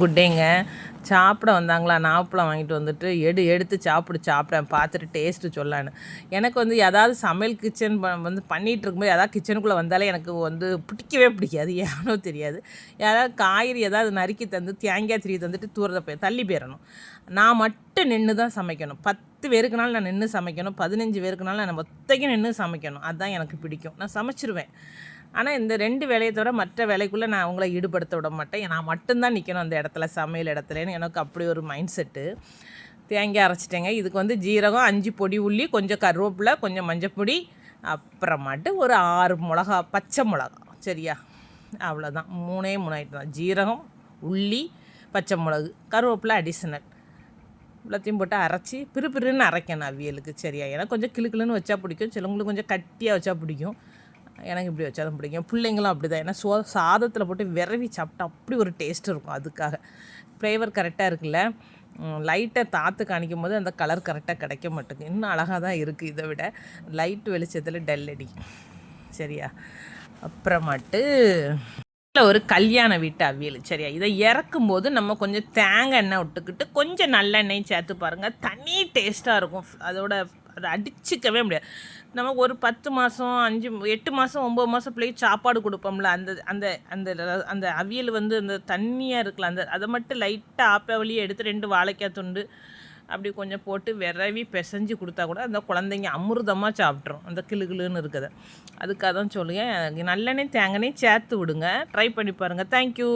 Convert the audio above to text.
Good டேங்க சாப்பிட வந்தாங்களா? நாப்பழம் வாங்கிட்டு வந்துட்டு எடு எடுத்து சாப்பிடு சாப்பிட்டேன் பார்த்துட்டு டேஸ்ட்டு சொல்லான்னு. எனக்கு வந்து ஏதாவது சமையல் கிச்சன் வந்து பண்ணிகிட்டு இருக்கும்போது ஏதாவது கிச்சனுக்குள்ளே வந்தாலே எனக்கு வந்து பிடிக்கவே பிடிக்காது. ஏனோ தெரியாது. ஏதாவது காய்கறி ஏதாவது நறுக்கி தந்து தேங்காய் திரி தந்துட்டு தூரத போய் தள்ளி போயிடணும். நான் மட்டும் நின்று தான் சமைக்கணும். பத்து பேருக்குனாலும் நான் நின்று சமைக்கணும். பதினஞ்சு பேருக்குனாலும் நான் மொத்தைக்கும் நின்று சமைக்கணும். அதுதான் எனக்கு பிடிக்கும். நான் சமைச்சிருவேன். ஆனால் இந்த ரெண்டு வேலையை தவிர மற்ற வேலைக்குள்ளே நான் அவங்கள ஈடுபடுத்த விட மாட்டேன். நான் மட்டும்தான் நிற்கணும் அந்த இடத்துல சமையல் இடத்துலன்னு. எனக்கு அப்படி ஒரு மைண்ட் செட்டு தேங்காய் அரைச்சிட்டேங்க. இதுக்கு வந்து ஜீரகம் அஞ்சு பொடி உள்ளி கொஞ்சம் கருவேப்பிலை கொஞ்சம் மஞ்சப்பொடி அப்புறமாட்டு ஒரு ஆறு மிளகா பச்சை மிளகா. சரியா? அவ்வளோதான் மூணே மூணு ஐட்டம் தான். ஜீரகம் உள்ளி பச்சை மிளகு கருவேப்பிலை அடிஷ்னல் இவ்வளோத்தையும் போட்டு அரைச்சி பிறுபிறுன்னு அரைக்கணும் அவியலுக்கு. சரியா? ஏன்னா கொஞ்சம் கிளுக்கிளுன்னு வச்சா பிடிக்கும். சிலவங்களுக்கு கொஞ்சம் கட்டியாக வச்சா பிடிக்கும். எனக்கு இப்படி வச்சாலும் தான் பிடிக்கும் பிள்ளைங்களும் அப்படி தான் ஏன்னா சோ சாதத்தில் போட்டு விரவி சாப்பிட்டா அப்படி ஒரு டேஸ்ட் இருக்கும் அதுக்காக. ஃப்ளேவர் கரெக்டாக இருக்குல்ல? லைட்டை தாத்து காணிக்கும் போது அந்த கலர் கரெக்டாக கிடைக்க மாட்டேங்குது. இன்னும் அழகாக தான் இருக்குது இதை விட. லைட் வெளிச்சத்தில் டல் அடி. சரியா? அப்புறமாட்டு ஒரு கல்யாண வீட்டு அவியல். சரியா? இதை இறக்கும் போது நம்ம கொஞ்சம் தேங்காய் எண்ணெய் விட்டுக்கிட்டு கொஞ்சம் நல்லெண்ணெயும் சேர்த்து பாருங்கள் தனி டேஸ்ட்டாக இருக்கும். அதோட அதை அடிச்சிக்கவே முடியாது. நம்ம ஒரு பத்து மாதம் அஞ்சு எட்டு மாதம் ஒம்பது மாதம் பிள்ளைக்கு சாப்பாடு கொடுப்போம்ல அந்த அந்த அந்த அந்த அவியல் வந்து அந்த தண்ணியாக இருக்கலாம் அந்த அதை மட்டும் லைட்டாக ஆப்ப வழியை எடுத்து ரெண்டு வாழைக்காய் துண்டு அப்படி கொஞ்சம் போட்டு விரவி பிசைஞ்சு கொடுத்தா கூட அந்த குழந்தைங்க அமிர்தமாக சாப்பிட்ரும் அந்த கிளு கிளுன்னு இருக்குது அதுக்காக தான் சொல்லுங்கள் நல்லெண்ணெய் தேங்காய் சேர்த்து விடுங்க. ட்ரை பண்ணி பாருங்கள் தேங்க்யூ